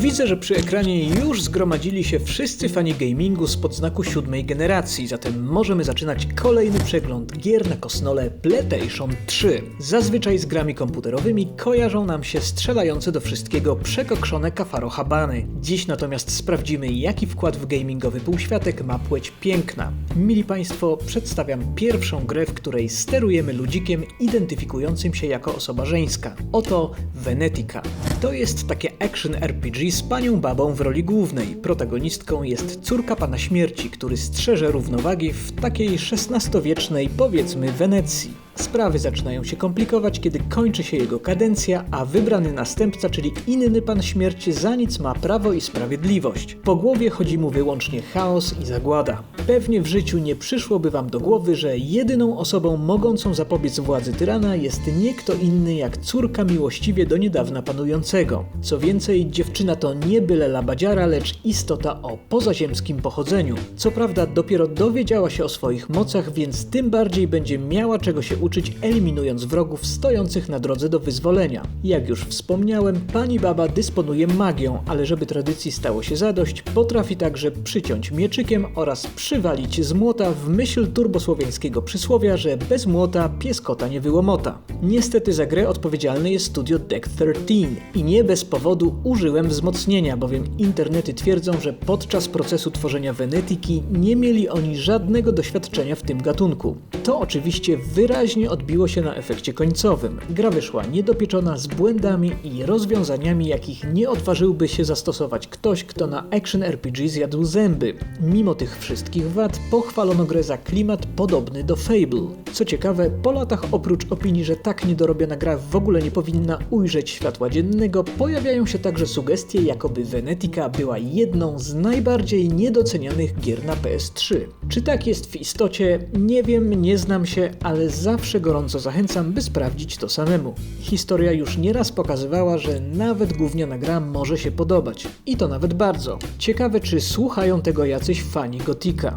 Widzę, że przy ekranie już zgromadzili się wszyscy fani gamingu z podznaku siódmej generacji, zatem możemy zaczynać kolejny przegląd gier na kosnole PlayStation 3. Zazwyczaj z grami komputerowymi kojarzą nam się strzelające do wszystkiego przekokszone kafaro habany. Dziś natomiast sprawdzimy, jaki wkład w gamingowy półświatek ma płeć piękna. Mili Państwo, przedstawiam pierwszą grę, w której sterujemy ludzikiem identyfikującym się jako osoba żeńska. Oto Venetica. To jest takie action RPG z panią babą w roli głównej. Protagonistką jest córka pana śmierci, który strzeże równowagi w takiej XVI-wiecznej, powiedzmy, Wenecji. Sprawy zaczynają się komplikować, kiedy kończy się jego kadencja, a wybrany następca, czyli inny pan śmierci, za nic ma prawo i sprawiedliwość. Po głowie chodzi mu wyłącznie chaos i zagłada. Pewnie w życiu nie przyszłoby wam do głowy, że jedyną osobą mogącą zapobiec władzy tyrana jest nie kto inny jak córka miłościwie do niedawna panującego. Co więcej, dziewczyna to nie byle labadziara, lecz istota o pozaziemskim pochodzeniu. Co prawda dopiero dowiedziała się o swoich mocach, więc tym bardziej będzie miała czego się uczyć, eliminując wrogów stojących na drodze do wyzwolenia. Jak już wspomniałem, pani baba dysponuje magią, ale żeby tradycji stało się zadość, potrafi także przyciąć mieczykiem oraz przywalić z młota w myśl turbosłowiańskiego przysłowia, że bez młota pies kota nie wyłomota. Niestety za grę odpowiedzialne jest studio Deck 13 i nie bez powodu użyłem wzmocnienia, bowiem internety twierdzą, że podczas procesu tworzenia Venetiki nie mieli oni żadnego doświadczenia w tym gatunku. To oczywiście wyraźnie odbiło się na efekcie końcowym. Gra wyszła niedopieczona z błędami i rozwiązaniami, jakich nie odważyłby się zastosować ktoś, kto na action RPG zjadł zęby. Mimo tych wszystkich wad pochwalono grę za klimat podobny do Fable. Co ciekawe, po latach oprócz opinii, że tak niedorobiona gra w ogóle nie powinna ujrzeć światła dziennego, pojawiają się także sugestie, jakoby Venetica była jedną z najbardziej niedocenianych gier na PS3. Czy tak jest w istocie? Nie wiem, nie znam się, ale zawsze gorąco zachęcam, by sprawdzić to samemu. Historia już nieraz pokazywała, że nawet gówniana gra może się podobać. I to nawet bardzo. Ciekawe, czy słuchają tego jacyś fani Gotika.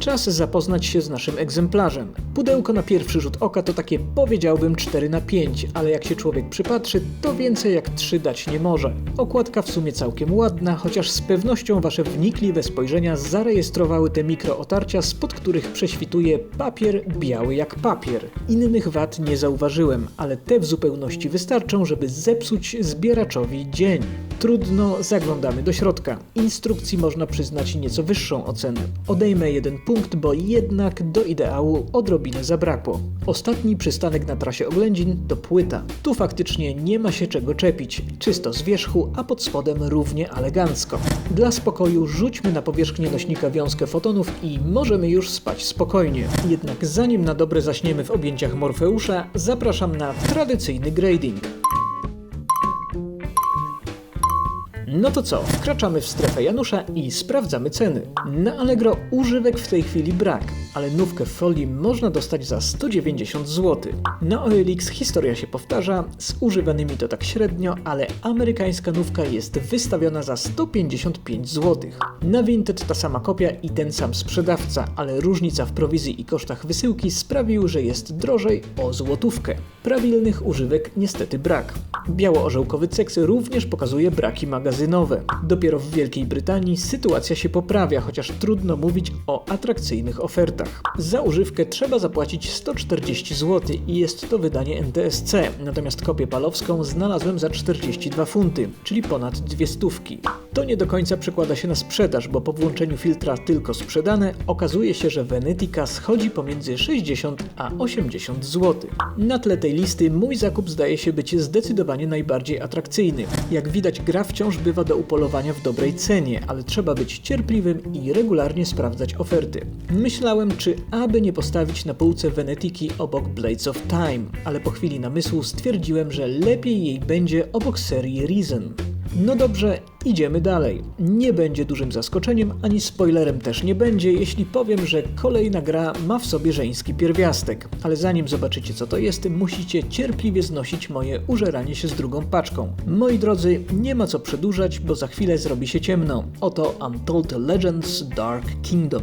Czas zapoznać się z naszym egzemplarzem. Pudełko na pierwszy rzut oka to takie powiedziałbym 4 na 5, ale jak się człowiek przypatrzy, to więcej jak 3 dać nie może. Okładka w sumie całkiem ładna, chociaż z pewnością wasze wnikliwe spojrzenia zarejestrowały te mikrootarcia, spod których prześwituje papier biały jak papier. Innych wad nie zauważyłem, ale te w zupełności wystarczą, żeby zepsuć zbieraczowi dzień. Trudno, zaglądamy do środka. Instrukcji można przyznać nieco wyższą ocenę. Odejmę jeden punkt, bo jednak do ideału odrobinę zabrakło. Ostatni przystanek na trasie oględzin to płyta. Tu faktycznie nie ma się czego czepić. Czysto z wierzchu, a pod spodem równie elegancko. Dla spokoju rzućmy na powierzchnię nośnika wiązkę fotonów i możemy już spać spokojnie. Jednak zanim na dobre zaśniemy w objęciach Morfeusza, zapraszam na tradycyjny grading. No to co, wkraczamy w strefę Janusza i sprawdzamy ceny. Na Allegro używek w tej chwili brak, ale nówkę folii można dostać za 190 zł. Na OLX historia się powtarza, z używanymi to tak średnio, ale amerykańska nówka jest wystawiona za 155 zł. Na Vinted ta sama kopia i ten sam sprzedawca, ale różnica w prowizji i kosztach wysyłki sprawił, że jest drożej o złotówkę. Prawilnych używek niestety brak. Biało-orzełkowy ceks również pokazuje braki magazynowe. Dopiero w Wielkiej Brytanii sytuacja się poprawia, chociaż trudno mówić o atrakcyjnych ofertach. Za używkę trzeba zapłacić 140 zł i jest to wydanie NTSC, natomiast kopię palowską znalazłem za 42 funty, czyli ponad dwie stówki. To nie do końca przekłada się na sprzedaż, bo po włączeniu filtra tylko sprzedane okazuje się, że Venetica schodzi pomiędzy 60 a 80 zł. Na tle tej listy mój zakup zdaje się być zdecydowanie najbardziej atrakcyjny. Jak widać gra wciąż bywa do upolowania w dobrej cenie, ale trzeba być cierpliwym i regularnie sprawdzać oferty. Myślałem, czy aby nie postawić na półce Venetiki obok Blades of Time, ale po chwili namysłu stwierdziłem, że lepiej jej będzie obok serii Reason. No dobrze, idziemy dalej. Nie będzie dużym zaskoczeniem, ani spoilerem też nie będzie, jeśli powiem, że kolejna gra ma w sobie żeński pierwiastek. Ale zanim zobaczycie co to jest, musicie cierpliwie znosić moje użeranie się z drugą paczką. Moi drodzy, nie ma co przedłużać, bo za chwilę zrobi się ciemno. Oto Untold Legends Dark Kingdom.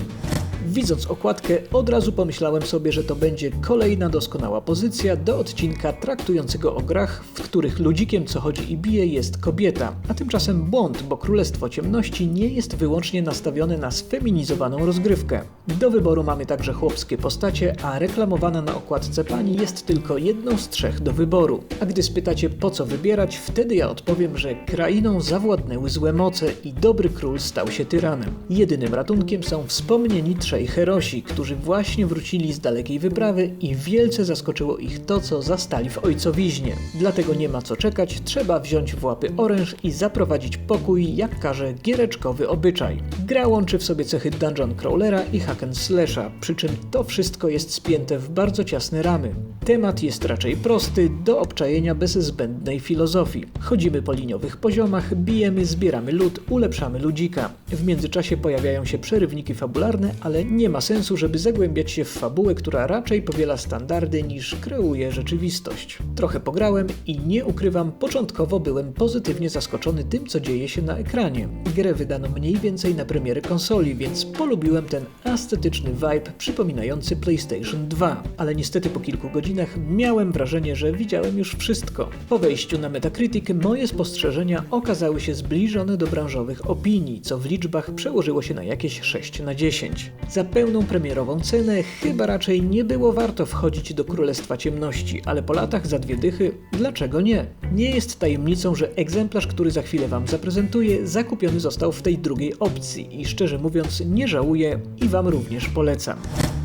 Widząc okładkę, od razu pomyślałem sobie, że to będzie kolejna doskonała pozycja do odcinka traktującego o grach, w których ludzikiem co chodzi i bije jest kobieta. A tymczasem błąd, bo Królestwo Ciemności nie jest wyłącznie nastawione na sfeminizowaną rozgrywkę. Do wyboru mamy także chłopskie postacie, a reklamowana na okładce pani jest tylko jedną z trzech do wyboru. A gdy spytacie po co wybierać, wtedy ja odpowiem, że krainą zawładnęły złe moce i dobry król stał się tyranem. Jedynym ratunkiem są wspomnieni trzej herosi, którzy właśnie wrócili z dalekiej wyprawy i wielce zaskoczyło ich to, co zastali w ojcowiźnie. Dlatego nie ma co czekać, trzeba wziąć w łapy oręż i zaprowadzić pokój, jak każe giereczkowy obyczaj. Gra łączy w sobie cechy dungeon crawlera i hack and slasha, przy czym to wszystko jest spięte w bardzo ciasne ramy. Temat jest raczej prosty, do obczajenia bez zbędnej filozofii. Chodzimy po liniowych poziomach, bijemy, zbieramy lód, ulepszamy ludzika. W międzyczasie pojawiają się przerywniki fabularne, ale nie ma sensu, żeby zagłębiać się w fabułę, która raczej powiela standardy niż kreuje rzeczywistość. Trochę pograłem i nie ukrywam, początkowo byłem pozytywnie zaskoczony tym, co dzieje się na ekranie. Grę wydano mniej więcej na premierę konsoli, więc polubiłem ten estetyczny vibe przypominający PlayStation 2, ale niestety po kilku godzinach miałem wrażenie, że widziałem już wszystko. Po wejściu na Metacritic moje spostrzeżenia okazały się zbliżone do branżowych opinii, co w liczbach przełożyło się na jakieś 6 na 10. Za pełną premierową cenę chyba raczej nie było warto wchodzić do Królestwa Ciemności, ale po latach za dwie dychy, dlaczego nie? Nie jest tajemnicą, że egzemplarz, który za chwilę Wam zaprezentuję, zakupiony został w tej drugiej opcji i szczerze mówiąc nie żałuję i Wam również polecam.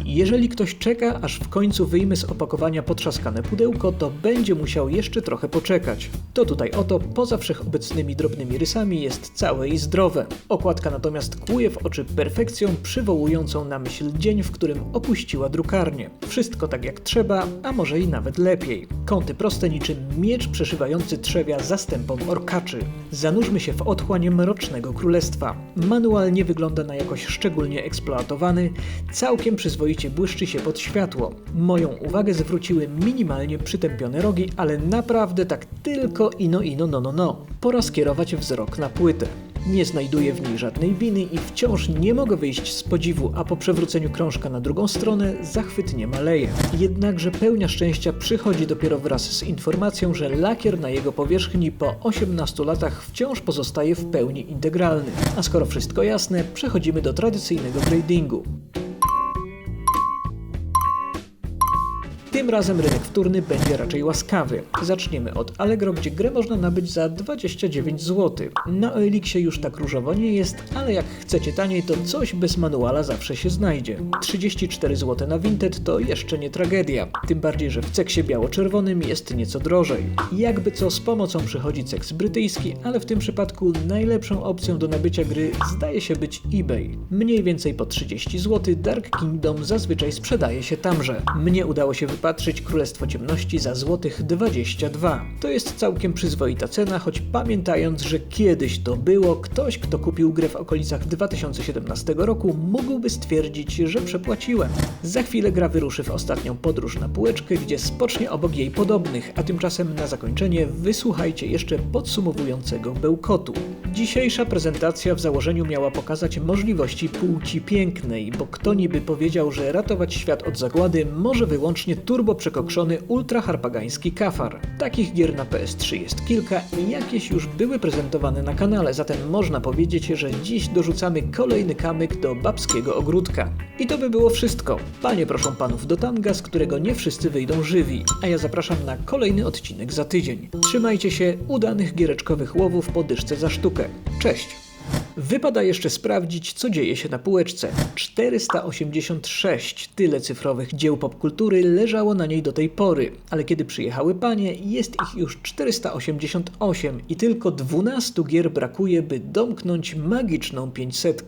Jeżeli ktoś czeka, aż w końcu wyjmę z opakowania potrzaskane pudełko, to będzie musiał jeszcze trochę poczekać. To tutaj oto, poza wszechobecnymi drobnymi rysami, jest całe i zdrowe. Okładka natomiast kłuje w oczy perfekcją, przywołującą na myśl dzień, w którym opuściła drukarnię. Wszystko tak jak trzeba, a może i nawet lepiej. Kąty proste niczym miecz przeszywający trzewia zastępom orkaczy. Zanurzmy się w otchłań mrocznego królestwa. Manual nie wygląda na jakoś szczególnie eksploatowany, całkiem błyszczy się pod światło. Moją uwagę zwróciły minimalnie przytępione rogi, ale naprawdę tak tylko ino ino no no no. Pora skierować wzrok na płytę. Nie znajduję w niej żadnej winy i wciąż nie mogę wyjść z podziwu, a po przewróceniu krążka na drugą stronę zachwyt nie maleje. Jednakże pełnia szczęścia przychodzi dopiero wraz z informacją, że lakier na jego powierzchni po 18 latach wciąż pozostaje w pełni integralny. A skoro wszystko jasne, przechodzimy do tradycyjnego gradingu. Tym razem rynek wtórny będzie raczej łaskawy. Zaczniemy od Allegro, gdzie grę można nabyć za 29 zł. Na Elixie już tak różowo nie jest, ale jak chcecie taniej, to coś bez manuala zawsze się znajdzie. 34 zł na Vinted to jeszcze nie tragedia. Tym bardziej, że w ceksie biało-czerwonym jest nieco drożej. Jakby co z pomocą przychodzi ceks brytyjski, ale w tym przypadku najlepszą opcją do nabycia gry zdaje się być eBay. Mniej więcej po 30 zł Dark Kingdom zazwyczaj sprzedaje się tamże. Mnie udało się wypatrzyć Królestwo Ciemności za złotych 22. To jest całkiem przyzwoita cena, choć pamiętając, że kiedyś to było, ktoś, kto kupił grę w okolicach 2017 roku, mógłby stwierdzić, że przepłaciłem. Za chwilę gra wyruszy w ostatnią podróż na półeczkę, gdzie spocznie obok jej podobnych, a tymczasem na zakończenie wysłuchajcie jeszcze podsumowującego bełkotu. Dzisiejsza prezentacja w założeniu miała pokazać możliwości płci pięknej, bo kto niby powiedział, że ratować świat od zagłady może wyłącznie turbo przekokszony ultraharpagański kafar. Takich gier na PS3 jest kilka i jakieś już były prezentowane na kanale, zatem można powiedzieć, że dziś dorzucamy kolejny kamyk do babskiego ogródka. I to by było wszystko. Panie proszą panów do tanga, z którego nie wszyscy wyjdą żywi, a ja zapraszam na kolejny odcinek za tydzień. Trzymajcie się, udanych giereczkowych łowów po dyszce za sztukę. Cześć! Wypada jeszcze sprawdzić, co dzieje się na półeczce. 486 tyle cyfrowych dzieł popkultury leżało na niej do tej pory, ale kiedy przyjechały panie, jest ich już 488 i tylko 12 gier brakuje, by domknąć magiczną 500.